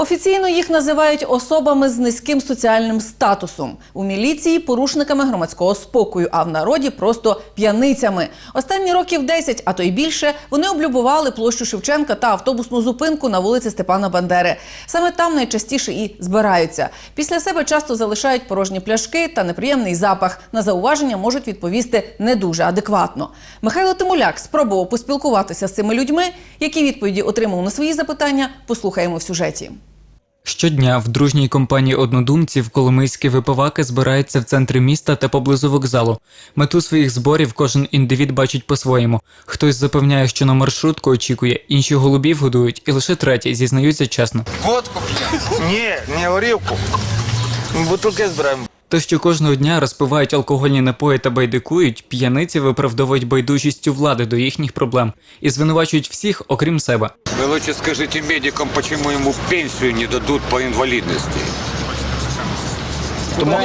Офіційно їх називають особами з низьким соціальним статусом. У міліції порушниками громадського спокою, а в народі просто п'яницями. Останні років 10, а то й більше, вони облюбували площу Шевченка та автобусну зупинку на вулиці Степана Бандери. Саме там найчастіше і збираються. Після себе часто залишають порожні пляшки та неприємний запах. На зауваження можуть відповісти не дуже адекватно. Михайло Тимуляк спробував поспілкуватися з цими людьми. Які відповіді отримав на свої запитання, послухаємо в сюжеті. Щодня в дружній компанії однодумців коломийські випиваки збираються в центрі міста та поблизу вокзалу. Мету своїх зборів кожен індивід бачить по-своєму. Хтось запевняє, що на маршрутку очікує, інші голубів годують, і лише треті зізнаються чесно. Водку п'ємо? Ні, не горілку. Бутилки збираємо. То, що кожного дня розпивають алкогольні напої та байдикують, п'яниці виправдовують байдужістю влади до їхніх проблем і звинувачують всіх, окрім себе. Вы лучше скажите медикам, почему ему пенсию не дадут по инвалидности. Тому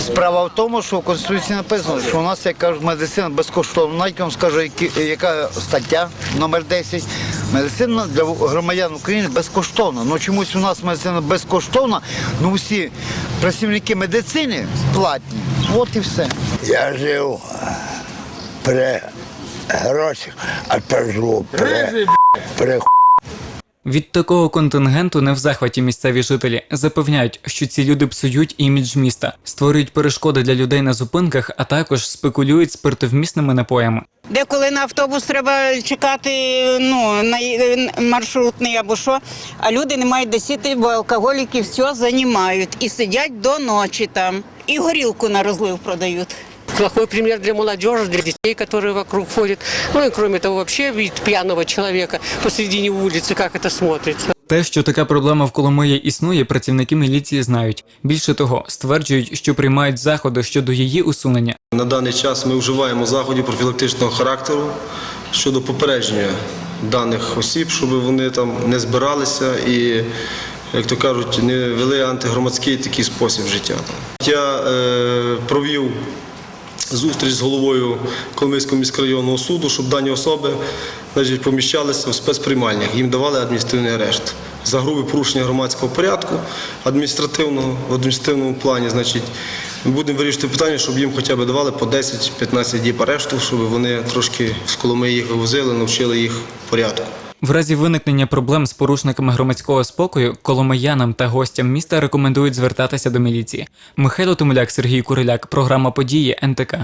справа в тому, що в Конституції написано, що у нас, як кажуть, медицина безкоштовна. Навіть вам скажу, які- яка стаття номер 10. Медицина для громадян України безкоштовна. Ну чомусь у нас медицина безкоштовна, ну всі працівники медицини платні. От і все. Я жив при грошах, а тепер живу при, при Від такого контингенту не в захваті місцеві жителі запевняють, що ці люди псують імідж міста, створюють перешкоди для людей на зупинках, а також спекулюють спиртовмісними напоями. Деколи на автобус треба чекати ну, на е, маршрутний або що, а люди не мають де сіти, бо алкоголіки все займають і сидять до ночі там. І горілку на розлив продають. плохой пример для молодежи, для детей, которые вокруг ходят. Ну и кроме того, вообще вид пьяного человека посредине улицы, как это смотрится. Те, що така проблема в Коломиї існує, працівники міліції знають. Більше того, стверджують, що приймають заходи щодо її усунення. На даний час ми вживаємо заходів профілактичного характеру щодо попередження даних осіб, щоб вони там не збиралися і, як то кажуть, не вели антигромадський такий спосіб життя. Я е, провів зустріч з головою Коломийського міськрайонного суду, щоб дані особи значить, поміщалися в спецприймальнях. Їм давали адміністративний арешт. За грубе порушення громадського порядку адміністративного в адміністративному плані, значить, ми будемо вирішити питання, щоб їм хоча б давали по 10-15 діб арешту, щоб вони трошки з Коломиї їх вивозили, навчили їх порядку. В разі виникнення проблем з порушниками громадського спокою коломиянам та гостям міста рекомендують звертатися до міліції. Михайло Томуляк, Сергій Куриляк, програма події НТК.